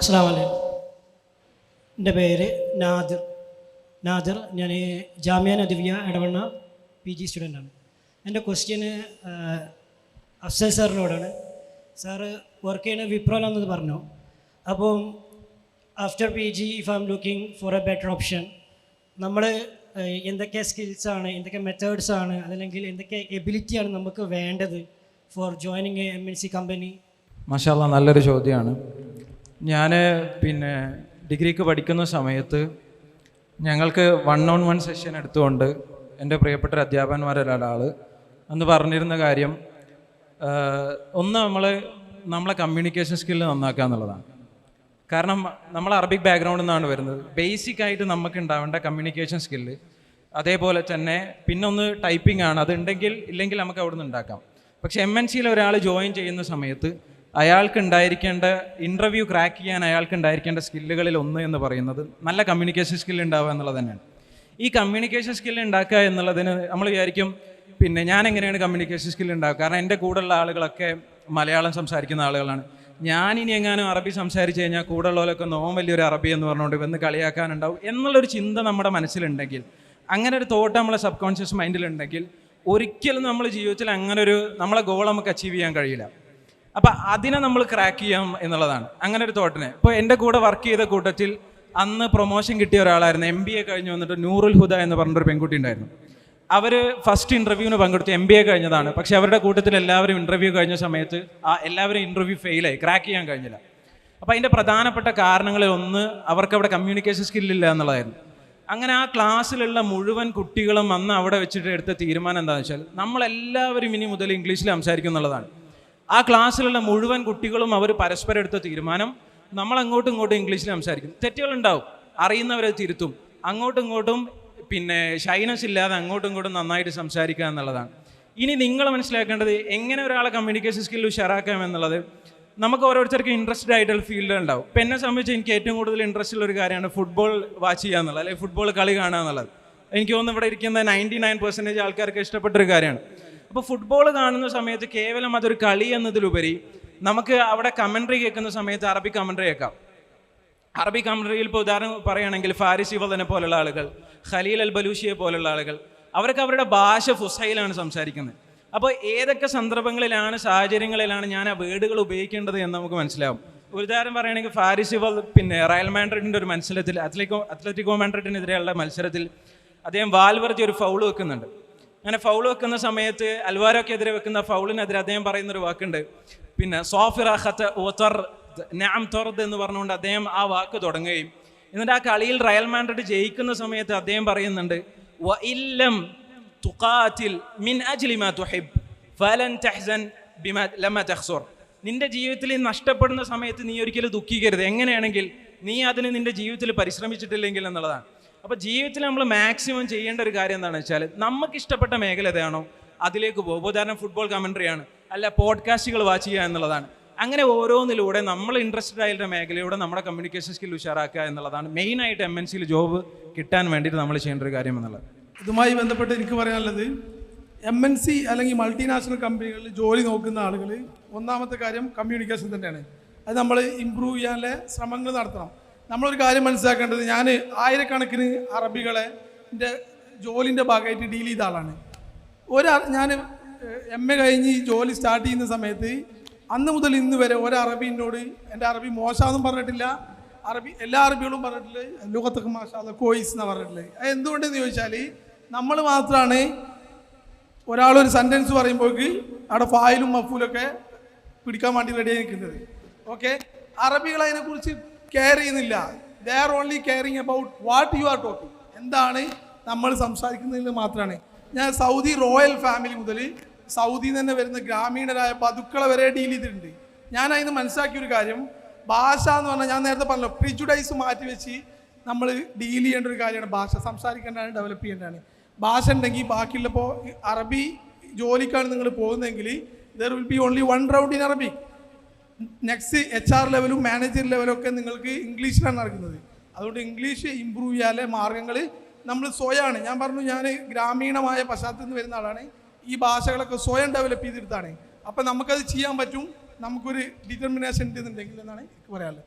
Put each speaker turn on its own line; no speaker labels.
അസ്സാം വലൈക്കും എന്റെ പേര് നാദിർ. നാദിർ ഞാൻ ജാമ്യ നദിവ്യ ഇടവണ്ണ പി ജി സ്റ്റുഡന്റാണ് എന്റെ ക്വസ്റ്റ്യന് അഫ്സൽ സാറിനോടാണ്. സാറ് വർക്ക് ചെയ്യുന്ന വിപ്രോലാണെന്ന് പറഞ്ഞു. അപ്പം after P G if I am looking for a better option നമ്മൾ എന്തൊക്കെ സ്കിൽസാണ് എന്തൊക്കെ മെത്തേഡ്സാണ് അതല്ലെങ്കിൽ എന്തൊക്കെ എബിലിറ്റിയാണ് നമുക്ക് വേണ്ടത് for joining M N C C കമ്പനി
മഷാല്ല നല്ലൊരു ചോദ്യമാണ്. ഞാൻ പിന്നെ ഡിഗ്രിക്ക് പഠിക്കുന്ന സമയത്ത് ഞങ്ങൾക്ക് വൺ ഓൺ വൺ സെഷൻ എടുത്തുകൊണ്ട് എന്റെ പ്രിയപ്പെട്ട അധ്യാപകന്മാരൊരാൾ അന്ന് പറഞ്ഞിരുന്ന കാര്യം ഒന്ന് നമ്മൾ നമ്മളെ കമ്മ്യൂണിക്കേഷൻ സ്കില്ല് നന്നാക്കുക എന്നുള്ളതാണ്. കാരണം നമ്മൾ അറബിക് ബാക്ക്ഗ്രൗണ്ടിൽ നിന്നാണ് വരുന്നത്. ബേസിക് ആയിട്ട് നമുക്ക് ഉണ്ടാവേണ്ട കമ്മ്യൂണിക്കേഷൻ സ്കില്ല് അതേപോലെ തന്നെ പിന്നെ ഒന്ന് ടൈപ്പിംഗ് ആണ്. അതുണ്ടെങ്കിൽ ഇല്ലെങ്കിൽ നമുക്ക് അവിടെ നിന്ന് ഉണ്ടാക്കാം. പക്ഷേ എം എൻ സിയിൽ ഒരാൾ ജോയിൻ ചെയ്യുന്ന സമയത്ത് അയാൾക്ക് ഉണ്ടായിരിക്കേണ്ട ഇന്റർവ്യൂ ക്രാക്ക് ചെയ്യാൻ അയാൾക്ക് ഉണ്ടായിരിക്കേണ്ട സ്കില്ലുകളിൽ ഒന്ന് എന്ന് പറയുന്നത് നല്ല കമ്മ്യൂണിക്കേഷൻ സ്കിൽ ഉണ്ടാവുക എന്നുള്ളത് തന്നെയാണ്. ഈ കമ്മ്യൂണിക്കേഷൻ സ്കിൽ ഉണ്ടാക്കുക എന്നുള്ളതിന് നമ്മൾ വിചാരിക്കും പിന്നെ ഞാൻ എങ്ങനെയാണ് കമ്മ്യൂണിക്കേഷൻ സ്കിൽ ഉണ്ടാക്കുക കാരണം എന്റെ കൂടെയുള്ള ആളുകളൊക്കെ മലയാളം സംസാരിക്കുന്ന ആളുകളാണ്. ഞാൻ ഇനി എങ്ങാനും അറബി സംസാരിച്ച് കഴിഞ്ഞാൽ കൂടെ ഉള്ളവരൊക്കെ നോം വലിയൊരു അറബി എന്ന് പറഞ്ഞുകൊണ്ട് വന്ന് കളിയാക്കാനുണ്ടാവും എന്നുള്ളൊരു ചിന്ത നമ്മുടെ മനസ്സിലുണ്ടെങ്കിൽ അങ്ങനെ ഒരു തോട്ട് നമ്മളെ സബ് കോൺഷ്യസ് മൈൻഡിലുണ്ടെങ്കിൽ ഒരിക്കലും നമ്മൾ ജീവിതത്തിൽ അങ്ങനെ ഒരു നമ്മളെ ഗോൾ നമുക്ക് അച്ചീവ് ചെയ്യാൻ കഴിയില്ല. അപ്പം അതിനെ നമ്മൾ ക്രാക്ക് ചെയ്യാം എന്നുള്ളതാണ്. അങ്ങനെ ഒരു തോട്ടിനെ ഇപ്പോൾ എന്റെ കൂടെ വർക്ക് ചെയ്ത കൂട്ടത്തിൽ അന്ന് പ്രൊമോഷൻ കിട്ടിയ ഒരാളായിരുന്നു. എം ബി എ കഴിഞ്ഞ് വന്നിട്ട് നൂറുൽ ഹുദ എന്ന് പറഞ്ഞൊരു പെൺകുട്ടി ഉണ്ടായിരുന്നു. അവർ ഫസ്റ്റ് ഇന്റർവ്യൂവിന് പങ്കെടുത്തു. എം ബി എ കഴിഞ്ഞതാണ്. പക്ഷെ അവരുടെ കൂട്ടത്തിൽ എല്ലാവരും ഇന്റർവ്യൂ കഴിഞ്ഞ സമയത്ത് ആ എല്ലാവരും ഇന്റർവ്യൂ ഫെയിലായി ക്രാക്ക് ചെയ്യാൻ കഴിഞ്ഞില്ല. അപ്പോൾ അതിന്റെ പ്രധാനപ്പെട്ട കാരണങ്ങളിൽ ഒന്ന് അവർക്ക് അവിടെ കമ്മ്യൂണിക്കേഷൻ സ്കില്ലില്ല എന്നുള്ളതായിരുന്നു. അങ്ങനെ ആ ക്ലാസ്സിലുള്ള മുഴുവൻ കുട്ടികളും അന്ന് അവിടെ വെച്ചിട്ട് എടുത്ത തീരുമാനം എന്താണെന്ന് വെച്ചാൽ നമ്മളെല്ലാവരും ഇനി മുതൽ ഇംഗ്ലീഷിൽ സംസാരിക്കും എന്നുള്ളതാണ്. ആ ക്ലാസ്സിലുള്ള മുഴുവൻ കുട്ടികളും അവർ പരസ്പരം എടുത്ത തീരുമാനം. നമ്മൾ അങ്ങോട്ടും ഇങ്ങോട്ടും ഇംഗ്ലീഷിൽ സംസാരിക്കും. തെറ്റുകളുണ്ടാവും. അറിയുന്നവരെ തിരുത്തും. അങ്ങോട്ടും ഇങ്ങോട്ടും പിന്നെ ഷൈനസ് ഇല്ലാതെ അങ്ങോട്ടും ഇങ്ങോട്ടും നന്നായിട്ട് സംസാരിക്കുക എന്നുള്ളതാണ്. ഇനി നിങ്ങൾ മനസ്സിലാക്കേണ്ടത് എങ്ങനെ ഒരാളെ കമ്മ്യൂണിക്കേഷൻ സ്കില്ല് ഉഷാറാക്കാം എന്നുള്ളത്. നമുക്ക് ഓരോരുത്തർക്കും ഇൻട്രസ്റ്റഡ് ആയിട്ടുള്ള ഫീൽഡ് ഉണ്ടാവും. ഇപ്പം എന്നെ സംബന്ധിച്ച് എനിക്ക് ഏറ്റവും കൂടുതൽ ഇൻട്രസ്റ്റ് ഉള്ള ഒരു കാര്യമാണ് ഫുട്ബോൾ വാച്ച് ചെയ്യുക എന്നുള്ളത്. അല്ലെങ്കിൽ ഫുട്ബോൾ കളി കാണുക എന്നുള്ളത്. എനിക്ക് തോന്നുന്നു ഇവിടെ ഇരിക്കുന്ന നയന്റി നയൻ പെർസെന്റേജ് ആൾക്കാർക്ക് ഇഷ്ടപ്പെട്ടൊരു കാര്യമാണ്. അപ്പോൾ ഫുട്ബോൾ കാണുന്ന സമയത്ത് കേവലം അതൊരു കളി എന്നതിലുപരി നമുക്ക് അവിടെ കമൻട്രി കേൾക്കുന്ന സമയത്ത് അറബി കമൻട്രി കേൾക്കാം. അറബി കമൻട്രിയിൽ ഇപ്പോൾ ഉദാഹരണം പറയുകയാണെങ്കിൽ ഫാരിസ് ഇവദനെ പോലുള്ള ആളുകൾ ഖലീൽ അൽ ബലൂഷിയെ പോലുള്ള ആളുകൾ അവർക്ക് അവരുടെ ഭാഷ ഫുസൈലാണ് സംസാരിക്കുന്നത്. അപ്പോൾ ഏതൊക്കെ സന്ദർഭങ്ങളിലാണ് സാഹചര്യങ്ങളിലാണ് ഞാൻ ആ വേർഡുകൾ ഉപയോഗിക്കേണ്ടത് എന്ന് നമുക്ക് മനസ്സിലാവും. ഒരു ഉദാഹരണം പറയുകയാണെങ്കിൽ ഫാരിസ് ഇവൽ പിന്നെ റയൽ മാൻഡ്രിഡിന്റെ ഒരു മത്സരത്തിൽ അത്ലറ്റിക്കോ അത്ലറ്റിക്കോ മാൻഡ്രിഡിനെതിരെയുള്ള മത്സരത്തിൽ അദ്ദേഹം വാൽവർജി ഒരു ഫൗൾ വെക്കുന്നുണ്ട്. അങ്ങനെ ഫൗൾ വെക്കുന്ന സമയത്ത് അൽവാരോക്കെതിരെ വെക്കുന്ന ഫൗളിനെതിരെ അദ്ദേഹം പറയുന്ന ഒരു വാക്കുണ്ട്. പിന്നെ സോഫിറാഹത്ത് ഓത്തർ നാം തൊറദ് എന്ന് പറഞ്ഞുകൊണ്ട് അദ്ദേഹം ആ വാക്ക് തുടങ്ങുകയും എന്നിട്ട് ആ കളിയിൽ റയൽ മാൻഡ്രിഡ് ജയിക്കുന്ന സമയത്ത് അദ്ദേഹം പറയുന്നുണ്ട് "വ ഇല്ലം തുഖാതിൽ മിൻ അജ്ലി മാ തുഹിബ് ഫലൻ തഹ്സൻ നിന്റെ ജീവിതത്തിൽ നഷ്ടപ്പെടുന്ന സമയത്ത് നീ ഒരിക്കലും ദുഃഖിക്കരുത്. എങ്ങനെയാണെങ്കിൽ നീ അതിന് നിന്റെ ജീവിതത്തിൽ പരിശ്രമിച്ചിട്ടില്ലെങ്കിൽ എന്നുള്ളതാണ്. അപ്പോൾ ജീവിതത്തിൽ നമ്മൾ മാക്സിമം ചെയ്യേണ്ട ഒരു കാര്യം എന്താണെന്ന് വെച്ചാൽ നമുക്ക് ഇഷ്ടപ്പെട്ട മേഖല ഏതാണോ അതിലേക്ക് പോകും. ഉദാഹരണം ഫുട്ബോൾ കമൻട്രിയാണ് അല്ല പോഡ്കാസ്റ്റുകൾ വാച്ച് ചെയ്യുക എന്നുള്ളതാണ്. അങ്ങനെ ഓരോന്നിലൂടെ നമ്മൾ ഇൻട്രസ്റ്റഡ് ആയിട്ടുള്ള മേഖലയിലൂടെ നമ്മുടെ കമ്മ്യൂണിക്കേഷൻ സ്കിൽ ഉഷാറാക്കുക എന്നുള്ളതാണ് മെയിനായിട്ട് എം എൻ സിയിൽ ജോബ് കിട്ടാൻ വേണ്ടിയിട്ട് നമ്മൾ ചെയ്യേണ്ട ഒരു കാര്യം എന്നുള്ളത്.
ഇതുമായി ബന്ധപ്പെട്ട് എനിക്ക് പറയാനുള്ളത് എം എൻ സി അല്ലെങ്കിൽ മൾട്ടിനാഷണൽ കമ്പനികളിൽ ജോലി നോക്കുന്ന ആളുകൾ ഒന്നാമത്തെ കാര്യം കമ്മ്യൂണിക്കേഷൻ തന്നെയാണ്. അത് നമ്മൾ ഇമ്പ്രൂവ് ചെയ്യാനുള്ള ശ്രമങ്ങൾ നടത്തണം. നമ്മളൊരു കാര്യം മനസ്സിലാക്കേണ്ടത് ഞാൻ ആയിരക്കണക്കിന് അറബികളെ എന്റെ ജോലിന്റെ ഭാഗമായിട്ട് ഡീൽ ചെയ്ത ആളാണ്. ഒരു ഞാൻ എം എ കഴിഞ്ഞ് ജോലി സ്റ്റാർട്ട് ചെയ്യുന്ന സമയത്ത് അന്ന് മുതൽ ഇന്ന് വരെ ഒരു എന്നോട് എന്റെ അറബി മോശമെന്നും പറഞ്ഞിട്ടില്ല. അറബി എല്ലാ അറബികളും പറഞ്ഞിട്ടില്ല? ലോകത്തൊക്കെ മാഷാ കോയിസ് എന്നാണ് പറഞ്ഞിട്ടുള്ളത് അത് എന്തുകൊണ്ടെന്ന് ചോദിച്ചാൽ നമ്മൾ മാത്രമാണ് ഒരാളൊരു സെന്റൻസ് പറയുമ്പോഴേക്ക് അവിടെ ഫായിലും മഫൂലൊക്കെ പിടിക്കാൻ വേണ്ടി റെഡി ആയി നിൽക്കുന്നത്. ഓക്കെ അറബികൾ അതിനെക്കുറിച്ച് കെയർ ചെയ്യുന്നില്ല. They are only caring about what you are talking എന്താണ് നമ്മൾ സംസാരിക്കുന്നതിൽ മാത്രമാണ്. ഞാൻ സൗദി റോയൽ ഫാമിലി മുതൽ സൗദിയിൽ നിന്ന് തന്നെ വരുന്ന ഗ്രാമീണരായ പതുക്കളെ വരെ ഡീൽ ചെയ്തിട്ടുണ്ട്. ഞാൻ അതിന് മനസ്സിലാക്കിയ ഒരു കാര്യം. ഭാഷ എന്ന് പറഞ്ഞാൽ ഞാൻ നേരത്തെ പറഞ്ഞല്ലോ പ്രിജുഡൈസ് മാറ്റി വെച്ച് നമ്മൾ ഡീൽ ചെയ്യേണ്ട ഒരു കാര്യമാണ് ഭാഷ. സംസാരിക്കേണ്ടതാണ് ഡെവലപ്പ് ചെയ്യേണ്ടതാണ്. ഭാഷ ഉണ്ടെങ്കിൽ ബാക്കിയുള്ളപ്പോൾ അറബി ജോലിക്കാണ് നിങ്ങൾ പോകുന്നതെങ്കിൽ there will be only one round in അറബി നെക്സ്റ്റ് എച്ച് ആർ ലെവലും മാനേജർ ലെവലും ഒക്കെ നിങ്ങൾക്ക് ഇംഗ്ലീഷിലാണ് നടക്കുന്നത്. അതുകൊണ്ട് ഇംഗ്ലീഷ് ഇമ്പ്രൂവ് ചെയ്യാതെ മാർഗങ്ങൾ നമ്മൾ സ്വയമാണ് ഞാൻ പറഞ്ഞു ഞാൻ ഗ്രാമീണമായ പശ്ചാത്തലത്തിൽ നിന്ന് വരുന്ന ആളാണ്. ഈ ഭാഷകളൊക്കെ സ്വയം ഡെവലപ്പ് ചെയ്തെടുത്താണ് അപ്പം നമുക്കത് ചെയ്യാൻ പറ്റും. നമുക്കൊരു ഡിറ്റർമിനേഷൻ ഉണ്ടെന്നുണ്ടെങ്കിൽ എന്നാണ് എനിക്ക് പറയാനുള്ളത്.